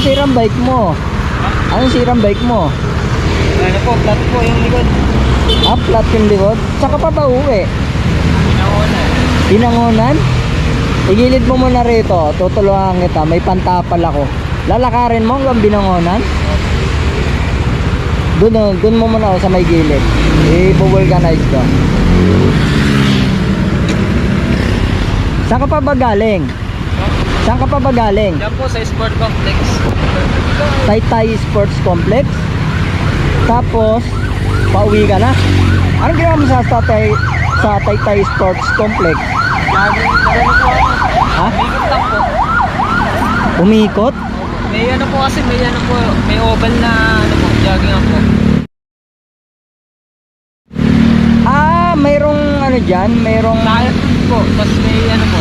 Anong sirang bike mo? Anong sirang bike mo? Ano po, flat po yung likod. Ah, flat yung likod? Saka pa ba uwi? Pinauna. Pinangunan? Igilid mo muna rito. Tutulungan kita. May pantapal ako. Lalakarin mo hanggang binangonan? Doon, doon mo muna ako sa may gilid. I-vulcanize ko. Saan ka pa ba galing? Saan ka pa ba galing? Diyan po sa sport complex. Taytay Sports Complex. Tapos, pauwi ka na. Anong ginawa mo sa Taytay, sa Taytay Sports Complex? Lagi, ano po ako. Ha? Umikot lang po. Umikot? May ano po kasi, may ano po, may oval na ano po, jogging po. Ah, mayroong ano dyan, mayroong... Lahat po, tapos may ano po.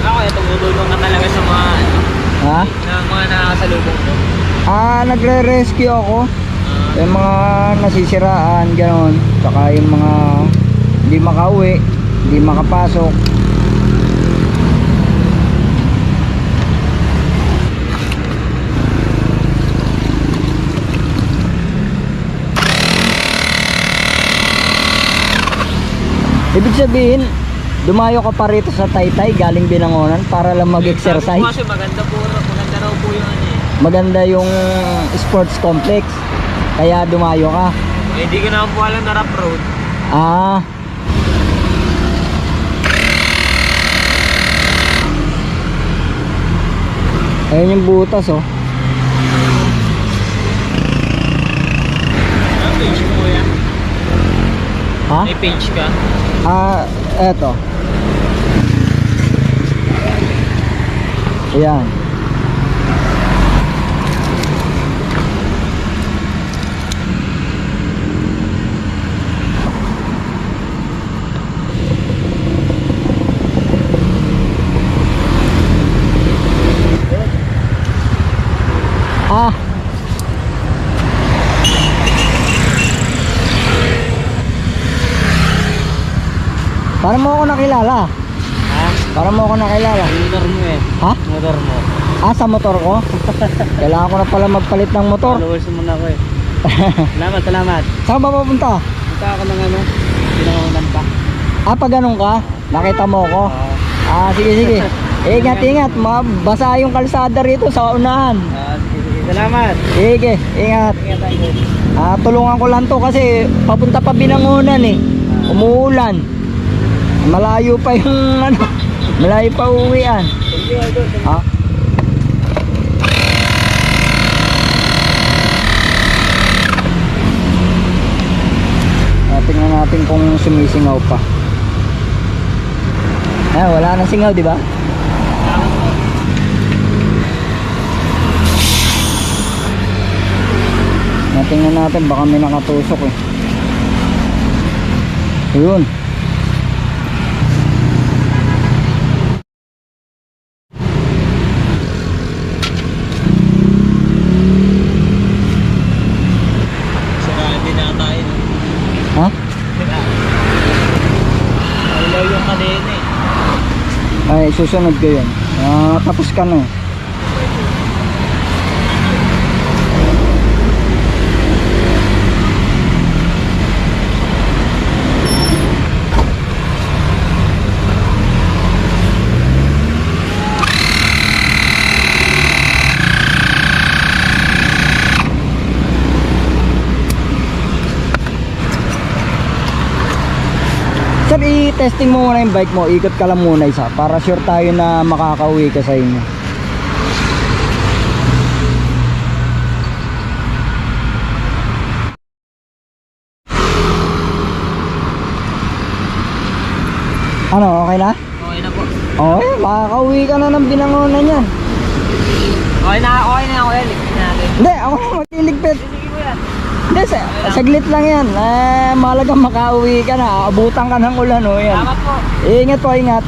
Ako, tumutulong ka talaga sa mga ano, Na mga nakasalubong ko. Ah, nagre-rescue ako. Yung mga nasisiraan, gano'n. Saka yung mga hindi makauwi, hindi makapasok. Ibig sabihin, dumayo ka pa rito sa Taytay galing Binangonan para lang mag-exercise. kasi maganda po, maganda yung sports complex. Kaya dumayo ka. Eh, Hindi ko naman po alam na rough road. Ah. Ayun yung butas oh. Ano page mo yan? Ha? May page ka? Ah, eto. Ayan. Paano mo ako nakilala? Ha? Paano mo ako nakilala? Motor mo eh. Ha? Motor mo. Ah, sa motor ko? Kailangan ko na pala magpalit ng motor. Followers mo na ako eh. Salamat, salamat. Saan ba papunta? Punta ako ng ano, pinangungan pa. Ah, pag ganun ka? Nakita mo ako? Oo. Ah, sige, sige. Ingat, ingat. Mabasa yung kalsada rito sa unahan. Ah, sige, sige. Salamat. Sige, ingat. Ingat tayo. Ah, tulungan ko lang to kasi papunta pa binangunan eh. Umuulan. Malayo pa yung ano, malayo pa uwian. Ha? Ah, tingnan natin kung sumisingaw pa. Ah, wala na singaw, di ba? Ah, tingnan natin, baka may nakatusok eh. Ayun. Siraan din na tayo. Ha? Ayaw yung kadena eh. Ay, susunod ko yun. Ah, tapos ka na. Sir, i-testing mo muna yung bike mo. Ikot ka lang muna isa para sure tayo na makakauwi ka sa inyo. Ano, okay na? Okay na po. Okay, makakauwi ka na ng binangonan yan. Okay na, okay na ako yan. Ligpin natin. Hindi, ako na magliligpit. Sige mo yan. Hindi, sa, saglit lang yan. Eh, mahalagang makauwi ka na. Abutan ka ng ulan, oh, yan. Salamat po. Ingat po, ingat.